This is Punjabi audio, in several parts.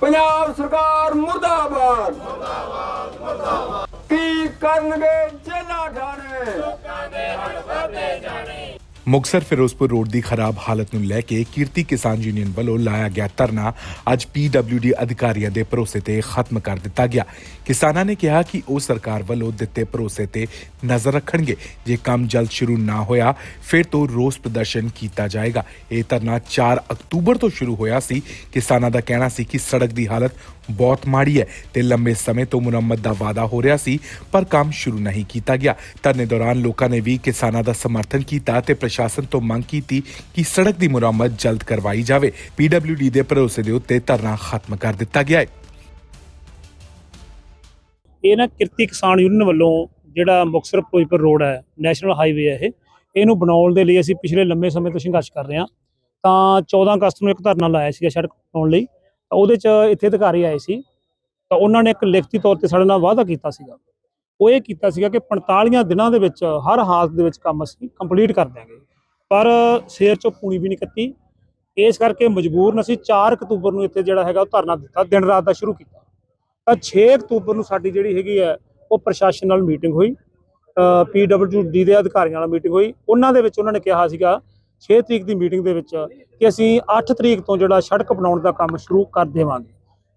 ਪੰਜਾਬ ਸਰਕਾਰ ਮੁਰਦਾਬਾਦ। ਮੁਰਦਾਬਾਦ ਕੀ ਕਰਨਗੇ ਜੇਲਾ ਠਾਣੇ? ਮੁਕਸਰ ਫਿਰੋਜ਼ਪੁਰ ਰੋਡ ਦੀ ਖਰਾਬ ਹਾਲਤ ਨੂੰ ਲੈ ਕੇ ਕੀਰਤੀ ਕਿਸਾਨ ਯੂਨੀਅਨ ਵੱਲੋਂ ਲਾਇਆ ਗਿਆ ਧਰਨਾ ਅੱਜ ਪੀਡਬਲਯੂਡੀ ਅਧਿਕਾਰੀਆਂ ਦੇ ਭਰੋਸੇ ਤੇ ਖਤਮ ਕਰ ਦਿੱਤਾ ਗਿਆ। ਕਿਸਾਨਾਂ ਨੇ ਕਿਹਾ ਕਿ ਉਹ ਸਰਕਾਰ ਵੱਲੋਂ ਦਿੱਤੇ ਭਰੋਸੇ ਤੇ ਨਜ਼ਰ ਰੱਖਣਗੇ। ਜੇ ਕੰਮ ਜਲਦ ਸ਼ੁਰੂ ਨਾ ਹੋਇਆ, ਫਿਰ ਤੋਂ ਰੋਸ ਪ੍ਰਦਰਸ਼ਨ ਕੀਤਾ ਜਾਏਗਾ। ਇਹ ਧਰਨਾ 4 ਅਕਤੂਬਰ ਤੋਂ ਸ਼ੁਰੂ ਹੋਇਆ ਸੀ। ਕਿਸਾਨਾਂ ਦਾ ਕਹਿਣਾ ਸੀ ਕਿ ਸੜਕ ਦੀ ਹਾਲਤ ਬਹੁਤ ਮਾੜੀ ਹੈ ਤੇ ਲੰਬੇ ਸਮੇਂ ਤੋਂ ਮੁਰੰਮਤ ਦਾ ਵਾਅਦਾ ਹੋ ਰਿਹਾ ਸੀ, ਪਰ ਕੰਮ ਸ਼ੁਰੂ ਨਹੀਂ ਕੀਤਾ ਗਿਆ। ਧਰਨੇ ਦੌਰਾਨ ਲੋਕਾਂ ਨੇ ਵੀ ਕਿਸਾਨਾਂ ਦਾ ਸਮਰਥਨ ਕੀਤਾ ਤੇ ਪ੍ਰਸ਼ਾਸਨ ਤੋਂ ਮੰਗ ਕੀਤੀ ਕਿ ਸੜਕ ਦੀ ਮੁਰੰਮਤ ਜਲਦ ਕਰਵਾਈ ਜਾਵੇ। ਪੀਡਬਲਯੂਡੀ ਦੇ ਭਰੋਸੇ ਦੇ ਉੱਤੇ ਧਰਨਾ ਖਤਮ ਕਰ ਦਿੱਤਾ ਗਿਆ ਹੈ। ਇਹ ਨਾ ਕਿਰਤੀ ਕਿਸਾਨ ਯੂਨੀਅਨ ਵੱਲੋਂ ਜਿਹੜਾ ਮੁਕਤਸਰ ਫਿਰੋਜ਼ਪੁਰ ਰੋਡ ਹੈ, ਨੈਸ਼ਨਲ ਹਾਈਵੇ ਹੈ ਇਹ, ਇਹਨੂੰ ਬਣਾਉਣ ਦੇ ਲਈ ਅਸੀਂ ਪਿਛਲੇ ਲੰਮੇ ਸਮੇਂ ਤੋਂ ਸੰਘਰਸ਼ ਕਰ ਰਹੇ ਹਾਂ। ਤਾਂ 14 ਅਗਸਤ ਨੂੰ ਇੱਕ ਧਰਨਾ ਲਾਇਆ ਸੀਗਾ ਸੜਕ ਬਣਾਉਣ ਲਈ। ਤਾਂ ਉਹਦੇ 'ਚ ਇੱਥੇ ਅਧਿਕਾਰੀ ਆਏ ਸੀ, ਤਾਂ ਉਹਨਾਂ ਨੇ ਇੱਕ ਲਿਖਤੀ ਤੌਰ ਤੇ ਸਾਡੇ ਨਾਲ ਵਾਅਦਾ ਕੀਤਾ ਸੀਗਾ। ਉਹ ਇਹ ਕੀਤਾ ਸੀਗਾ ਕਿ 45 ਦਿਨਾਂ ਦੇ ਵਿੱਚ ਹਰ ਹਾਲਤ ਦੇ ਵਿੱਚ ਕੰਮ ਅਸੀਂ ਕੰਪਲੀਟ ਕਰ ਦਿਆਂਗੇ। ਪਰ ਸ਼ੇਰ ਚੋਂ ਪੂਣੀ ਵੀ ਨਹੀਂ ਕੱਤੀ ਇਸ ਕਰਕੇ ਮਜਬੂਰਨ ਅਸੀਂ 4 ਅਕਤੂਬਰ ਨੂੰ ਇੱਥੇ ਜਿਹੜਾ ਹੈਗਾ ਉਹ ਧਰਨਾ ਦਿੱਤਾ, ਦਿਨ ਰਾਤ ਦਾ ਸ਼ੁਰੂ ਕੀਤਾ। ਤਾਂ 6 ਅਕਤੂਬਰ ਨੂੰ ਸਾਡੀ ਜਿਹੜੀ ਹੈਗੀ ਹੈ, ਉਹ ਪ੍ਰਸ਼ਾਸਨ ਨਾਲ ਮੀਟਿੰਗ ਹੋਈ। ਪੀਡਬਲਯੂਡੀ ਦੇ ਅਧਿਕਾਰੀਆਂ ਨਾਲ ਮੀਟਿੰਗ ਹੋਈ। ਉਹਨਾਂ ਦੇ ਵਿੱਚ ਉਹਨਾਂ ਨੇ ਕਿਹਾ ਸੀਗਾ 6 ਤਰੀਕ ਦੀ ਮੀਟਿੰਗ ਦੇ ਵਿੱਚ ਕਿ ਅਸੀਂ 8 ਤਰੀਕ ਤੋਂ ਜਿਹੜਾ ਸੜਕ ਬਣਾਉਣ ਦਾ ਕੰਮ ਸ਼ੁਰੂ ਕਰ ਦੇਵਾਂਗੇ।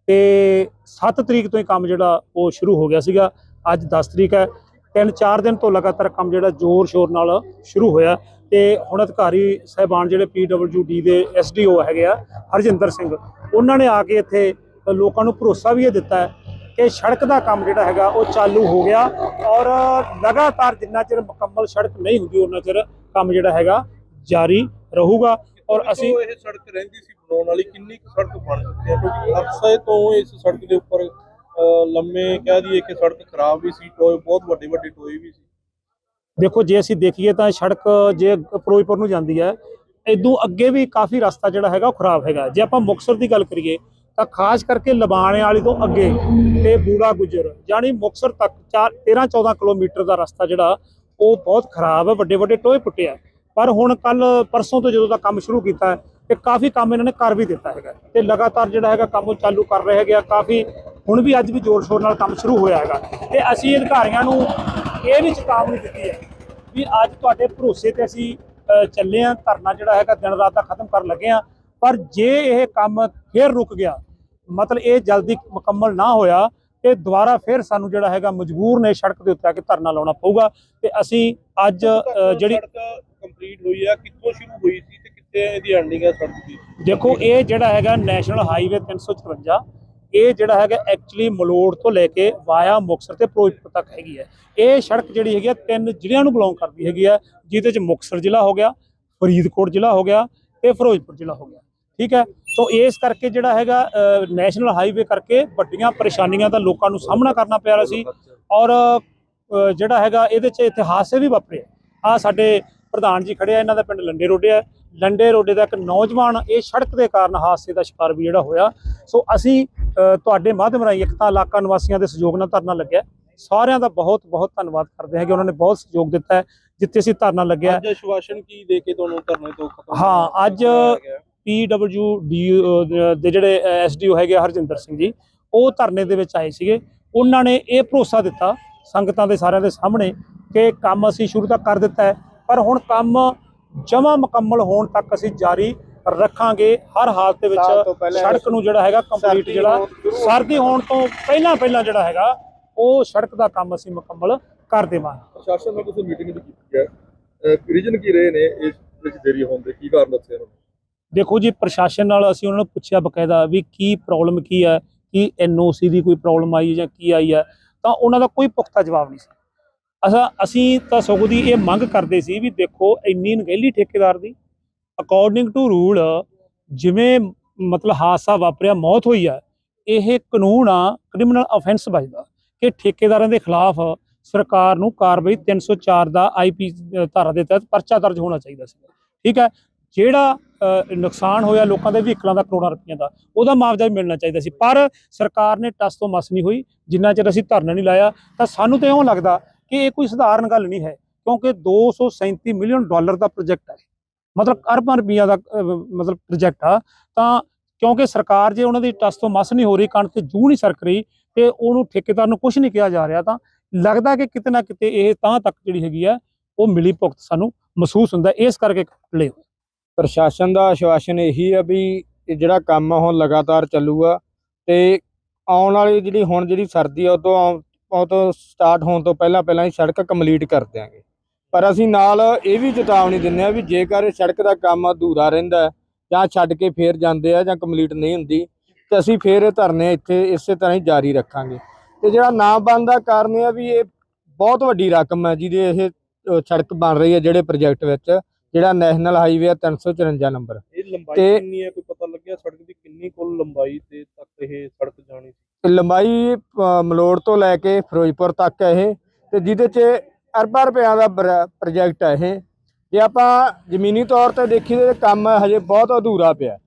ਤੇ 7 ਤਰੀਕ ਤੋਂ ਹੀ ਕੰਮ ਜਿਹੜਾ ਉਹ ਸ਼ੁਰੂ ਹੋ ਗਿਆ ਸੀਗਾ। ਅੱਜ 10 ਤਰੀਕ ਹੈ। ਤਿੰਨ ਚਾਰ ਦਿਨ ਤੋਂ ਲਗਾਤਾਰ ਕੰਮ ਜਿਹੜਾ ਜ਼ੋਰ ਸ਼ੋਰ ਨਾਲ ਸ਼ੁਰੂ ਹੋਇਆ। ਤੇ ਹੁਣ ਅਧਿਕਾਰੀ ਸਹਿਬਾਨ ਜਿਹੜੇ ਪੀਡਬਲਯੂਡੀ ਦੇ ਐਸਡੀਓ ਹੈਗੇ ਆ, ਹਰਜਿੰਦਰ ਸਿੰਘ, ਉਹਨਾਂ ਨੇ ਆ ਕੇ ਇੱਥੇ ਲੋਕਾਂ ਨੂੰ ਭਰੋਸਾ ਵੀ ਇਹ ਦਿੱਤਾ ਹੈ ਕਿ ਸੜਕ ਦਾ ਕੰਮ ਜਿਹੜਾ ਹੈਗਾ ਉਹ ਚਾਲੂ ਹੋ ਗਿਆ। ਔਰ ਲਗਾਤਾਰ ਜਿੰਨਾ ਚਿਰ ਮੁਕੰਮਲ ਸੜਕ ਨਹੀਂ ਹੁੰਦੀ, ਉਹਨਾਂ ਚਿਰ ਕੰਮ ਜਿਹੜਾ ਹੈਗਾ ਜਾਰੀ ਰਹੂਗਾ ਔਰ ਅਸੀਂ ਇਹ ਸੜਕ ਰਹਿੰਦੀ ਸੀ ਬਣਾਉਣ ਵਾਲੀ ਕਿੰਨੀ ਕੁ ਸੜਕ ਬਣ ਚੁੱਕੀ ਹੈ? ਕਿਉਂਕਿ ਅਰਸੇ ਤੋਂ ਇਸ ਸੜਕ ਦੇ ਉੱਪਰ ਲੰਮੇ ਕਹਿ ਦਈਏ ਕਿ ਸੜਕ ਖਰਾਬ ਵੀ ਸੀ ਟੋਏ ਬਹੁਤ ਵੱਡੇ ਵੱਡੇ ਟੋਏ ਵੀ ਸੀ। ਦੇਖੋ ਜੇ ਅਸੀਂ ਦੇਖੀਏ ਤਾਂ ਸੜਕ ਜੇ ਫਿਰੋਜ਼ਪੁਰ ਨੂੰ ਜਾਂਦੀ ਹੈ ਇਦੋਂ ਅੱਗੇ ਵੀ ਕਾਫੀ ਰਸਤਾ ਜਿਹੜਾ ਹੈਗਾ ਉਹ ਖਰਾਬ ਹੈਗਾ। ਜੇ ਆਪਾਂ ਮੁਕਤਸਰ ਦੀ ਗੱਲ ਕਰੀਏ ਤਾਂ ਖਾਸ ਕਰਕੇ ਲਬਾਣੇ ਵਾਲੀ ਤੋਂ ਅੱਗੇ ਤੇ ਬੂੜਾ ਗੁਜਰ ਯਾਨੀ ਮੁਕਤਸਰ ਤੱਕ 13 14 ਕਿਲੋਮੀਟਰ ਦਾ ਰਸਤਾ ਜਿਹੜਾ ਉਹ ਬਹੁਤ ਖਰਾਬ ਹੈ ਵੱਡੇ ਵੱਡੇ ਟੋਏ ਪੁੱਟੇ ਆ। ਪਰ ਹੁਣ ਕੱਲ ਪਰਸੋਂ ਤੋਂ ਜਦੋਂ ਦਾ ਕੰਮ ਸ਼ੁਰੂ ਕੀਤਾ ਹੈ ਤੇ ਕਾਫੀ ਕੰਮ ਇਹਨਾਂ ਨੇ ਕਰ ਵੀ ਦਿੱਤਾ ਹੈਗਾ ਤੇ ਲਗਾਤਾਰ ਜਿਹੜਾ ਹੈਗਾ ਕੰਮ ਉਹ ਚਾਲੂ ਕਰ ਰਹੇ ਹੈਗੇ ਆ ਕਾਫੀ ਹੁਣ ਵੀ ਅੱਜ ਵੀ ਜ਼ੋਰ ਸ਼ੋਰ ਨਾਲ ਕੰਮ ਸ਼ੁਰੂ ਹੋਇਆ ਹੈਗਾ। ਤੇ ਅਸੀਂ ਅਧਿਕਾਰੀਆਂ ਨੂੰ ਇਹ ਵੀ ਚੇਤਾਵਨੀ ਦਿੱਤੀ ਹੈ ਵੀ ਅੱਜ ਤੁਹਾਡੇ ਭਰੋਸੇ ਤੇ ਅਸੀਂ ਚੱਲੇ ਆ ਧਰਨਾ ਜਿਹੜਾ ਹੈਗਾ ਦਿਨ ਰਾਤ ਦਾ ਖਤਮ ਕਰਨ ਲੱਗੇ ਆ ਪਰ ਜੇ ਇਹ ਕੰਮ ਫੇਰ ਰੁਕ ਗਿਆ ਮਤਲਬ ਇਹ ਜਲਦੀ ਮੁਕੰਮਲ ਨਾ ਹੋਇਆ ਤੇ ਦੁਬਾਰਾ ਫਿਰ ਸਾਨੂੰ ਜਿਹੜਾ ਹੈਗਾ ਮਜਬੂਰ ਨੇ ਸੜਕ ਦੇ ਉੱਤੇ ਆ ਕੇ ਧਰਨਾ ਲਾਉਣਾ ਪਊਗਾ। ਤੇ ਅਸੀਂ ਅੱਜ ਜਿਹੜੀ ਕੰਪਲੀਟ ਹੋਈ ਹੈ ਕਿੱਥੋਂ ਸ਼ੁਰੂ ਹੋਈ ਸੀ ਤੇ ਕਿੱਥੇ ਇਹਦੀ ਐਂਡਿੰਗ ਹੈ ਸੜਕ ਦੀ? ਦੇਖੋ, ਇਹ ਜਿਹੜਾ ਹੈਗਾ ਨੈਸ਼ਨਲ ਹਾਈਵੇ 354 ਇਹ ਜਿਹੜਾ ਹੈਗਾ ਐਕਚੁਅਲੀ ਮਲੋੜ ਤੋਂ ਲੈ ਕੇ ਵਾਇਆ ਮੁਕਤਸਰ ਤੇ ਫਿਰੋਜ਼ਪੁਰ ਤੱਕ ਹੈਗੀ ਹੈ। ਇਹ ਸੜਕ ਜਿਹੜੀ ਹੈਗੀ ਹੈ ਤਿੰਨ ਜ਼ਿਲ੍ਹਿਆਂ ਨੂੰ ਬਿਲੋਂਗ ਕਰਦੀ ਹੈਗੀ ਹੈ, ਜਿਹਦੇ ਚ ਮੁਕਤਸਰ ਜ਼ਿਲ੍ਹਾ ਹੋ ਗਿਆ, ਫਰੀਦਕੋਟ ਜ਼ਿਲ੍ਹਾ ਹੋ ਗਿਆ ਤੇ ਫਿਰੋਜ਼ਪੁਰ ਜ਼ਿਲ੍ਹਾ ਹੋ ਗਿਆ, ਠੀਕ ਹੈ? ਤੋਂ ਇਸ ਕਰਕੇ ਜਿਹੜਾ ਹੈਗਾ ਨੈਸ਼ਨਲ ਹਾਈਵੇ ਕਰਕੇ ਵੱਡੀਆਂ ਪਰੇਸ਼ਾਨੀਆਂ ਦਾ ਲੋਕਾਂ ਨੂੰ ਸਾਹਮਣਾ ਕਰਨਾ ਪਿਆ ਰਿਹਾ ਸੀ ਔਰ ਜਿਹੜਾ ਹੈਗਾ ਇਹਦੇ ਚ ਇਤਿਹਾਸ ਵੀ ਵਾਪਰੇ ਆ ਸਾਡੇ ਪ੍ਰਧਾਨ ਜੀ ਖੜੇ ਆ ਇਹਨਾਂ ਦਾ ਪਿੰਡ ਲੰਡੇ ਰੋਡੇ ਆ। ਲੰਡੇ ਰੋਡੇ ਦਾ ਇੱਕ ਨੌਜਵਾਨ ਇਹ ਸੜਕ ਦੇ ਕਾਰਨ ਹਾਦਸੇ ਦਾ ਸ਼ਿਕਾਰ ਵੀ ਜਿਹੜਾ ਹੋਇਆ। ਸੋ ਅਸੀਂ ਤੁਹਾਡੇ ਮਾਧਿਅਮ ਰਾਹੀਂ ਇੱਕ ਤਾਂ ਇਲਾਕਾ ਨਿਵਾਸੀਆਂ ਦੇ ਸਹਿਯੋਗ ਨਾਲ ਧਰਨਾ ਲੱਗਿਆ। ਸਾਰਿਆਂ ਦਾ ਬਹੁਤ ਬਹੁਤ ਧੰਨਵਾਦ ਕਰਦੇ ਹਾਂ ਕਿ ਉਹਨਾਂ ਨੇ ਬਹੁਤ ਸਹਿਯੋਗ ਦਿੱਤਾ ਹੈ ਜਿੱਥੇ ਅਸੀਂ ਧਰਨਾ ਲੱਗਿਆ। ਅੱਜ ਆਸ਼ਵਾਸਨ ਕੀ ਦੇ ਕੇ ਤੁਹਾਨੂੰ ਧਰਨੇ ਤੋਂ ਖਤਮ ਹਾਂ, ਅੱਜ ਕਰਾਇਆ ਗਿਆ? ਪੀਡਬਲਯੂ ਦੇ ਜਿਹੜੇ ਐਸਡੀਓ ਹੈਗੇ ਹਰਜਿੰਦਰ ਸਿੰਘ ਜੀ ਉਹ ਧਰਨੇ ਦੇ ਵਿੱਚ ਆਏ ਸੀਗੇ। ਉਹਨਾਂ ਨੇ ਇਹ ਭਰੋਸਾ ਦਿੱਤਾ ਸੰਗਤਾਂ ਦੇ ਸਾਰਿਆਂ ਦੇ ਸਾਹਮਣੇ ਕਿ ਕੰਮ ਅਸੀਂ ਸ਼ੁਰੂ ਤਾਂ ਕਰ ਦਿੱਤਾ ਹੈ ਪਰ ਹੁਣ ਕੰਮ ਜਮਾ ਮੁਕੰਮਲ ਹੋਣ ਤੱਕ ਅਸੀਂ ਜਾਰੀ ਰੱਖਾਂਗੇ। ਹਰ ਹਾਲਤ ਦੇ ਵਿੱਚ ਸੜਕ ਨੂੰ ਜਿਹੜਾ ਹੈਗਾ ਕੰਪਲੀਟ ਜਿਹੜਾ ਸਰਦੀ ਹੋਣ ਤੋਂ ਪਹਿਲਾਂ ਪਹਿਲਾਂ ਜਿਹੜਾ ਹੈਗਾ ਉਹ ਸੜਕ ਦਾ ਕੰਮ ਅਸੀਂ ਮੁਕੰਮਲ ਕਰ ਦੇਵਾਂਗੇ। ਪ੍ਰਸ਼ਾਸਨ ਨਾਲ ਤੁਸੀਂ ਮੀਟਿੰਗ ਵੀ ਕੀਤੀ ਹੈ। ਰੀਜਨ ਕੀ ਰਹੇ ਨੇ ਇਸ ਵਿੱਚ ਦੇਰੀ ਹੋਣ ਦੇ? ਕੀ ਕਾਰਨ ਦੱਸੇ ਉਹਨਾਂ ਨੇ? ਦੇਖੋ ਜੀ ਪ੍ਰਸ਼ਾਸਨ ਨਾਲ ਅਸੀਂ ਉਹਨਾਂ ਨੂੰ ਪੁੱਛਿਆ ਬਕਾਇਦਾ ਵੀ ਕੀ ਪ੍ਰੋਬਲਮ ਕੀ ਹੈ? ਕੀ ਐਨਓਸੀ ਦੀ ਕੋਈ ਪ੍ਰੋਬਲਮ ਆਈ ਹੈ ਜਾਂ ਕੀ ਆਈ ਹੈ? ਤਾਂ ਉਹਨਾਂ ਦਾ ਕੋਈ ਪੁਖਤਾ ਜਵਾਬ ਨਹੀਂ ਸੀ। ਅਸਾਂ, ਅਸੀਂ ਤਾਂ ਸਗੋਂ ਦੀ ਇਹ ਮੰਗ ਕਰਦੇ ਸੀ ਵੀ ਦੇਖੋ ਇੰਨੀ ਨਗਹਿਲੀ ਠੇਕੇਦਾਰ ਦੀ ਅਕੋਰਡਿੰਗ ਟੂ ਰੂਲ ਜਿਵੇਂ ਮਤਲਬ ਹਾਦਸਾ ਵਾਪਰਿਆ, ਮੌਤ ਹੋਈ ਆ, ਇਹ ਕਾਨੂੰਨ ਆ ਕ੍ਰਿਮੀਨਲ ਅਫੈਂਸ ਵੱਜਦਾ, ਕਿ ਠੇਕੇਦਾਰਾਂ ਦੇ ਖਿਲਾਫ ਸਰਕਾਰ ਨੂੰ ਕਾਰਵਾਈ 304 ਦਾ ਆਈਪੀ ਧਾਰਾ ਦੇ ਤਹਿਤ ਪਰਚਾ ਦਰਜ ਹੋਣਾ ਚਾਹੀਦਾ ਸੀ ਠੀਕ ਹੈ? ਜਿਹੜਾ ਨੁਕਸਾਨ ਹੋਇਆ ਲੋਕਾਂ ਦੇ ਵਹੀਕਲਾਂ ਦਾ ਕਰੋੜਾਂ ਰੁਪਈਆਂ ਦਾ, ਉਹਦਾ ਮੁਆਵਜ਼ਾ ਵੀ ਮਿਲਣਾ ਚਾਹੀਦਾ ਸੀ, ਪਰ ਸਰਕਾਰ ਨੇ ਟਸ ਤੋਂ ਮਸ ਨਹੀਂ ਹੋਈ, ਜਿੰਨਾ ਚਿਰ ਅਸੀਂ ਧਰਨਾ ਨਹੀਂ ਲਾਇਆ, ਤਾਂ ਸਾਨੂੰ ਤਾਂ ਇਉਂ ਲੱਗਦਾ ਕਿ ਇਹ ਕੋਈ ਸਧਾਰਨ ਗੱਲ ਨਹੀਂ ਹੈ, ਕਿਉਂਕਿ 237 ਮਿਲੀਅਨ ਡਾਲਰ ਦਾ ਪ੍ਰੋਜੈਕਟ ਹੈ। ਮਤਲਬ ਅਰਬਾਂ ਰੁਪਈਆ ਦਾ ਮਤਲਬ ਪ੍ਰੋਜੈਕਟ ਆ। ਤਾਂ ਕਿਉਂਕਿ ਸਰਕਾਰ ਜੇ ਉਹਨਾਂ ਦੀ ਟਸ ਤੋਂ ਮਸ ਨਹੀਂ ਹੋ ਰਹੀ ਕਣ ਤੇ ਜੂ ਨਹੀਂ ਸਰਕ ਰਹੀ, ਤੇ ਉਹਨੂੰ ਠੇਕੇਦਾਰ ਨੂੰ ਕੁਝ ਨਹੀਂ ਕਿਹਾ ਜਾ ਰਿਹਾ, ਤਾਂ ਲੱਗਦਾ ਕਿ ਕਿਤੇ ਨਾ ਕਿਤੇ ਇਹ ਤਾਂ ਤੱਕ ਜਿਹੜੀ ਹੈਗੀ ਆ, ਉਹ ਮਿਲੀ ਭੁਗਤ ਸਾਨੂੰ ਮਹਿਸੂਸ ਹੁੰਦਾ, ਇਸ ਕਰਕੇ ਲੈ ਪ੍ਰਸ਼ਾਸਨ ਦਾ ਆਸ਼ਵਾਸਨ ਇਹੀ ਆ ਵੀ ਜਿਹੜਾ ਕੰਮ ਆ, ਹੁਣ ਲਗਾਤਾਰ ਚੱਲੂਗਾ, ਤੇ ਆਉਣ ਵਾਲੀ ਜਿਹੜੀ, ਹੁਣ ਜਿਹੜੀ ਸਰਦੀ ਆ, ਉਹ ਤੋਂ ਆਉਣ- ਤੋਂ ਸਟਾਰਟ ਹੋਣ ਤੋਂ ਪਹਿਲਾਂ ਪਹਿਲਾਂ ਹੀ ਸੜਕ ਕੰਪਲੀਟ ਕਰ ਦਿਆਂਗੇ। ਪਰ ਅਸੀਂ ਨਾਲ ਇਹ ਵੀ ਚੇਤਾਵਨੀ ਦਿੰਦੇ ਆ ਵੀ ਜੇਕਰ ਇਹ ਸੜਕ ਦਾ ਕੰਮ ਅਧੂਰਾ ਰਹਿੰਦਾ ਜਾਂ ਛੱਡ ਕੇ ਫੇਰ ਜਾਂਦੇ ਆ ਜਾਂ ਕੰਪਲੀਟ ਨਹੀਂ ਹੁੰਦੀ, ਤੇ ਅਸੀਂ ਫੇਰ ਇਹ ਧਰਨੇ ਇੱਥੇ ਇਸੇ ਤਰ੍ਹਾਂ ਹੀ ਜਾਰੀ ਰੱਖਾਂਗੇ। ਤੇ ਜਿਹੜਾ ਨਾ ਬਣਨ ਕਾਰਨ ਇਹ ਆ ਵੀ ਇਹ ਬਹੁਤ ਵੱਡੀ ਰਕਮ ਹੈ ਜਿਹਦੇ ਇਹ ਸੜਕ ਬਣ ਰਹੀ ਹੈ ਜਿਹੜੇ ਪ੍ਰੋਜੈਕਟ ਵਿੱਚ, ਜਿਹੜਾ ਨੈਸ਼ਨਲ ਹਾਈਵੇ ਆ 354 ਨੰਬਰ। ਇਹ ਲੰਬਾਈ ਤੇ- ਕਿੰਨੀ ਹੈ ਕੋਈ ਪਤਾ ਲੱਗਿਆ ਸੜਕ ਦੀ ਕਿੰਨੀ ਕੁੱਲ ਲੰਬਾਈ ਤੇ ਤੱਕ ਇਹ ਸੜਕ ਜਾਣੀ ਸੀ? ਤੇ ਲੰਬਾਈ ਅ, ਮਲੋੜ ਤੋਂ ਲੈ ਕੇ ਫਿਰੋਜ਼ਪੁਰ ਤੱਕ ਹੈ ਇਹ। ਤੇ ਜਿਹਦੇ 'ਚ ਅਰਬਾਂ ਰੁਪਿਆਂ ਦਾ ਬਰ- ਪ੍ਰੋਜੈਕਟ ਹੈ ਇਹ। ਜੇ ਆਪਾਂ ਜ਼ਮੀਨੀ ਤੌਰ ਤੇ ਦੇਖੀਏ ਤੇ ਕੰਮ ਹਜੇ ਬਹੁਤ ਅਧੂਰਾ ਪਿਆ।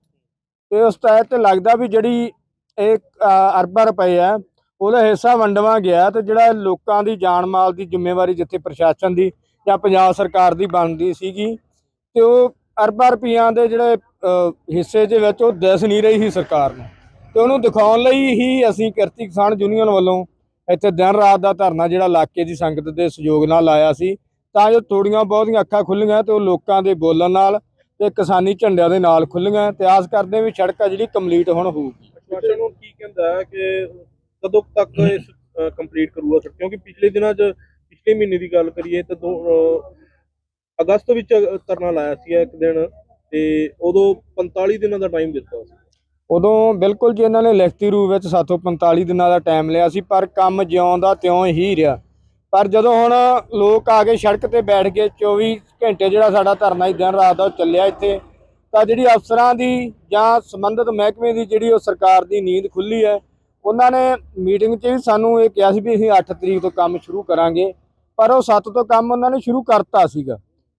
ਤੇ ਉਸ ਤਹਿਤ ਲੱਗਦਾ ਵੀ ਜਿਹੜੀ ਇਹ ਅ, ਅਰਬਾਂ ਰੁਪਏ ਆ ਉਹਦਾ ਹਿੱਸਾ ਵੰਡਵਾ ਗਿਆ ਤੇ ਜਿਹੜਾ ਲੋਕਾਂ ਦੀ ਜਾਨ ਮਾਲ ਦੀ ਜ਼ਿੰਮੇਵਾਰੀ ਜਿੱਥੇ ਪ੍ਰਸ਼ਾਸਨ ਦੀ ਜਾਂ ਪੰਜਾਬ ਸਰਕਾਰ ਦੀ ਬਣਦੀ ਸੀਗੀ ਤੇ ਉਹ ਅਰਬਾਂ ਰੁਪਈਆਂ ਦੇ ਜਿਹੜੇ ਹਿੱਸੇ ਦੇ ਵਿੱਚ ਉਹ ਦਿਸ ਨਹੀਂ ਰਹੀ ਸੀ ਸਰਕਾਰ ਨੂੰ। ਤੇ ਉਹਨੂੰ ਦਿਖਾਉਣ ਲਈ ਹੀ ਅਸੀਂ ਕਿਰਤੀ ਕਿਸਾਨ ਯੂਨੀਅਨ ਵੱਲੋਂ ਇੱਥੇ ਦਿਨ ਰਾਤ ਦਾ ਧਰਨਾ ਜਿਹੜਾ ਇਲਾਕੇ ਦੀ ਸੰਗਤ ਦੇ ਸਹਿਯੋਗ ਨਾਲ ਲਾਇਆ ਸੀ, ਤਾਂ ਜੋ ਥੋੜੀਆਂ ਬਹੁਤੀਆਂ ਅੱਖਾਂ ਖੁੱਲੀਆਂ ਤੇ ਉਹ ਲੋਕਾਂ ਦੇ ਬੋਲਣ ਨਾਲ ਤੇ ਕਿਸਾਨੀ ਝੰਡਿਆਂ ਦੇ ਨਾਲ ਖੁੱਲੀਆਂ ਤੇ ਆਸ ਕਰਦੇ ਵੀ ਸੜਕ ਆ ਜਿਹੜੀ ਕੰਪਲੀਟ ਹੁਣ ਹੋਊਗੀ। ਪ੍ਰਸ਼ਾਸਨ ਨੂੰ ਕੀ ਕਹਿੰਦਾ ਕਿ ਕਦੋਂ ਤੱਕ ਇਸ ਕੰਪਲੀਟ ਕਰੂਗਾ ਸਰ ਕਿਉਂਕਿ ਪਿਛਲੇ ਦਿਨਾਂ 'ਚ, ਪਿਛਲੇ ਮਹੀਨੇ ਦੀ ਗੱਲ ਕਰੀਏ ਤਾਂ ਦੋ ਅਗਸਤ ਵਿੱਚ ਧਰਨਾ ਲਾਇਆ ਸੀ ਇੱਕ ਦਿਨ ਤੇ ਉਦੋਂ 45 ਦਿਨਾਂ ਦਾ ਟਾਈਮ ਦਿੱਤਾ ਸੀ। ਉਦੋਂ ਬਿਲਕੁਲ ਜੀ ਇਹਨਾਂ ਨੇ ਲਿਖਤੀ ਰੂਪ ਵਿੱਚ ਸਾਥੋਂ 45 ਦਿਨਾਂ ਦਾ ਟਾਈਮ ਲਿਆ ਸੀ, ਪਰ ਕੰਮ ਜਿਉਂ ਦਾ ਤਿਉਂ ਹੀ ਰਿਹਾ। ਪਰ ਜਦੋਂ ਹੁਣ ਲੋਕ ਆ ਕੇ ਸੜਕ ਤੇ ਬੈਠ ਕੇ 24 ਘੰਟੇ ਜਿਹੜਾ ਸਾਡਾ ਧਰਨਾ ਹੀ ਦਿਨ ਰਾਤ ਦਾ ਉਹ ਚੱਲਿਆ ਇੱਥੇ, ਤਾਂ ਜਿਹੜੀ ਅਫਸਰਾਂ ਦੀ ਜਾਂ ਸੰਬੰਧਿਤ ਮਹਿਕਮੇ ਦੀ ਜਿਹੜੀ ਉਹ ਸਰਕਾਰ ਦੀ ਨੀਂਦ ਖੁੱਲੀ ਹੈ, ਉਹਨਾਂ ਨੇ ਮੀਟਿੰਗ 'ਚ ਵੀ ਸਾਨੂੰ ਇਹ ਕਿਹਾ ਸੀ ਵੀ ਅਸੀਂ 8 ਤਰੀਕ ਤੋਂ ਕੰਮ ਸ਼ੁਰੂ ਕਰਾਂਗੇ, ਪਰ ਉਹ 7 ਤੋਂ ਕੰਮ ਉਹਨਾਂ ਨੇ ਸ਼ੁਰੂ ਕਰਤਾ ਸੀਗਾ।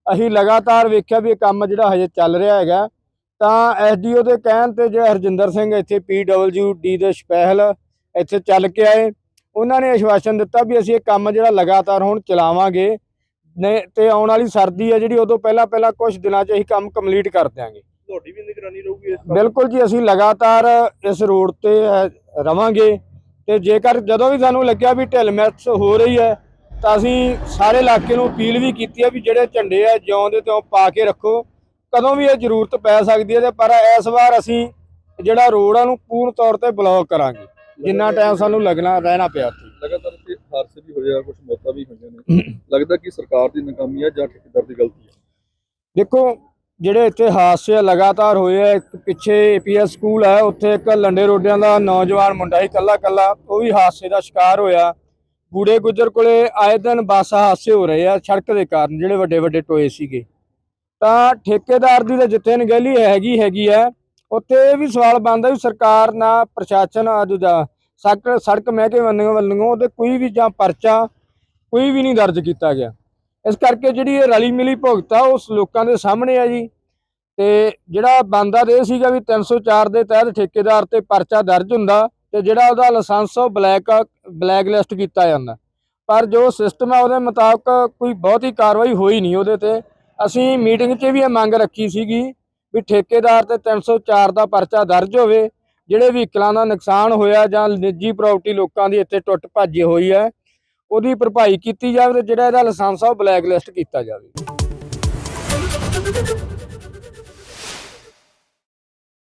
ਅਸੀਂ ਲਗਾਤਾਰ ਵੇਖਿਆ ਵੀ ਇਹ ਕੰਮ ਜਿਹੜਾ ਹਜੇ ਚੱਲ ਰਿਹਾ ਹੈਗਾ। ਤਾਂ ਐਸਡੀਓ ਦੇ ਕਹਿਣ ਤੇ ਜਿਹੜਾ ਹਰਜਿੰਦਰ ਸਿੰਘ ਇੱਥੇ ਪੀਡਬਲਯੂਡੀ ਦੇ ਸਪੈਸ਼ਲ ਇੱਥੇ ਚੱਲ ਕੇ ਆਏ। ਉਹਨਾਂ ਨੇ ਆਸ਼ਵਾਸਨ ਦਿੱਤਾ ਵੀ ਅਸੀਂ ਇਹ ਕੰਮ ਜਿਹੜਾ ਲਗਾਤਾਰ ਹੁਣ ਚਲਾਵਾਂਗੇ। ਤੇ ਆਉਣ ਵਾਲੀ ਸਰਦੀ ਹੈ ਜਿਹੜੀ ਉਦੋਂ ਪਹਿਲਾਂ ਪਹਿਲਾਂ ਕੁਝ ਦਿਨਾਂ 'ਚ ਅਸੀਂ ਕੰਮ ਕੰਪਲੀਟ ਕਰ ਦਿਆਂਗੇ। ਤੁਹਾਡੀ ਵੀ ਨਿਗਰਾਨੀ ਰਹੂਗੀ ਇਸ ਬਿਲਕੁਲ ਜੀ ਅਸੀਂ ਲਗਾਤਾਰ ਇਸ ਰੋਡ ਤੇ ਰਵਾਂਗੇ। ਤੇ ਜੇਕਰ ਜਦੋਂ ਵੀ ਸਾਨੂੰ ਲੱਗਿਆ ਵੀ ਢਿੱਲ ਮਿੱਥ ਹੋ ਰਹੀ ਹੈ ਤਾਂ ਅਸੀਂ ਸਾਰੇ ਇਲਾਕੇ ਨੂੰ ਅਪੀਲ ਵੀ ਕੀਤੀ ਹੈ ਵੀ ਜਿਹੜੇ ਝੰਡੇ ਆ ਜਿਉਂ ਦੇ ਤਿਉਂ ਪਾ ਕੇ ਰੱਖੋ। ਕਦੋਂ ਵੀ ਇਹ ਜ਼ਰੂਰਤ ਪੈ ਸਕਦੀ ਹੈ ਤੇ ਪਰ ਇਸ ਵਾਰ ਅਸੀਂ ਜਿਹੜਾ ਰੋਡ ਆ ਨੂੰ ਪੂਰਨ ਤੌਰ ਤੇ ਬਲੌਕ ਕਰਾਂਗੇ। ਜਿੰਨਾ ਟਾਈਮ ਸਾਨੂੰ ਲੱਗਣਾ ਰਹਿਣਾ ਪਿਆ ਉੱਥੇ। ਲਗਾਤਾਰ ਇੱਥੇ ਹਾਦਸੇ ਵੀ ਹੋਏ ਆ ਕੁਝ ਮੌਤਾਂ ਵੀ ਹੋਈਆਂ ਨੇ। ਲੱਗਦਾ ਕਿ ਸਰਕਾਰ ਦੀ ਨਾਕਾਮੀ ਹੈ ਜਾਂ ਠੇਕੇਦਾਰ ਦੀ ਗਲਤੀ ਹੈ ਦੇਖੋ ਜਿਹੜੇ ਇੱਥੇ ਹਾਦਸੇ ਲਗਾਤਾਰ ਹੋਏ ਆ ਇੱਕ ਪਿੱਛੇ ਏਪੀਐਸ ਸਕੂਲ ਹੈ ਉੱਥੇ ਇੱਕ ਲੰਡੇ ਰੋਡਿਆਂ ਦਾ ਨੌਜਵਾਨ ਮੁੰਡਾ ਸੀ ਕੱਲਾ ਕੱਲਾ ਉਹ ਵੀ ਹਾਦਸੇ ਦਾ ਸ਼ਿਕਾਰ ਹੋਇਆ। ਬੂੜੇ ਗੁੱਜਰ ਕੋਲੇ ਆਏ ਦਿਨ ਬੱਸ ਹਾਦਸੇ ਹੋ ਰਹੇ ਆ ਸੜਕ ਦੇ ਕਾਰਨ, ਜਿਹੜੇ ਵੱਡੇ ਵੱਡੇ ਟੋਏ ਸੀਗੇ। ਤਾਂ ਠੇਕੇਦਾਰ ਦੀ ਤਾਂ ਜਿੱਥੇ ਨਗਹਿਲੀ ਹੈਗੀ ਹੈਗੀ ਹੈ ਉੱਥੇ ਇਹ ਵੀ ਸਵਾਲ ਬਣਦਾ ਵੀ ਸਰਕਾਰ ਨਾ ਪ੍ਰਸ਼ਾਸਨ ਆ ਦੂਜਾ ਸੜਕ ਸੜਕ ਮਹਿਕਮੇ ਵੱਲੋਂ ਵੱਲੋਂ ਉਹਦੇ ਕੋਈ ਵੀ ਜਾਂ ਪਰਚਾ ਕੋਈ ਵੀ ਨਹੀਂ ਦਰਜ ਕੀਤਾ ਗਿਆ। ਇਸ ਕਰਕੇ ਜਿਹੜੀ ਇਹ ਰਲੀ ਮਿਲੀ ਭੁਗਤ ਆ, ਉਸ ਲੋਕਾਂ ਦੇ ਸਾਹਮਣੇ ਆ ਜੀ। ਤੇ ਜਿਹੜਾ ਬੰਦਾ ਦੇ ਸੀਗਾ ਵੀ 304 ਦੇ ਤਹਿਤ ਠੇਕੇਦਾਰ ਤੇ ਪਰਚਾ ਦਰਜ ਹੁੰਦਾ ਤੇ ਜਿਹੜਾ ਉਹਦਾ ਲਾਇਸੈਂਸ ਉਹ ਬਲੈਕ ਬਲੈਕ ਲਿਸਟ ਕੀਤਾ ਜਾਂਦਾ। ਪਰ ਜੋ ਸਿਸਟਮ ਆ, ਉਹਦੇ ਮੁਤਾਬਕ ਕੋਈ ਬਹੁਤੀ ਕਾਰਵਾਈ ਹੋਈ ਨਹੀਂ ਉਹਦੇ ਤੇ। ਅਸੀਂ ਮੀਟਿੰਗ 'ਚ ਵੀ ਇਹ ਮੰਗ ਰੱਖੀ ਸੀਗੀ ਵੀ ਠੇਕੇਦਾਰ ਤੇ 304 ਦਾ ਪਰਚਾ ਦਰਜ ਹੋਵੇ, ਜਿਹੜੇ ਵਹੀਕਲਾਂ ਦਾ ਨੁਕਸਾਨ ਹੋਇਆ ਜਾਂ ਨਿੱਜੀ ਪ੍ਰਾਪਰਟੀ ਲੋਕਾਂ ਦੀ ਇੱਥੇ ਟੁੱਟ ਭੱਜ ਹੋਈ ਹੈ, ਉਹਦੀ ਭਰਪਾਈ ਕੀਤੀ ਜਾਵੇ ਤੇ ਜਿਹੜਾ ਇਹਦਾ ਲਾਇਸੈਂਸ ਆ, ਉਹ ਬਲੈਕ ਲਿਸਟ ਕੀਤਾ ਜਾਵੇ।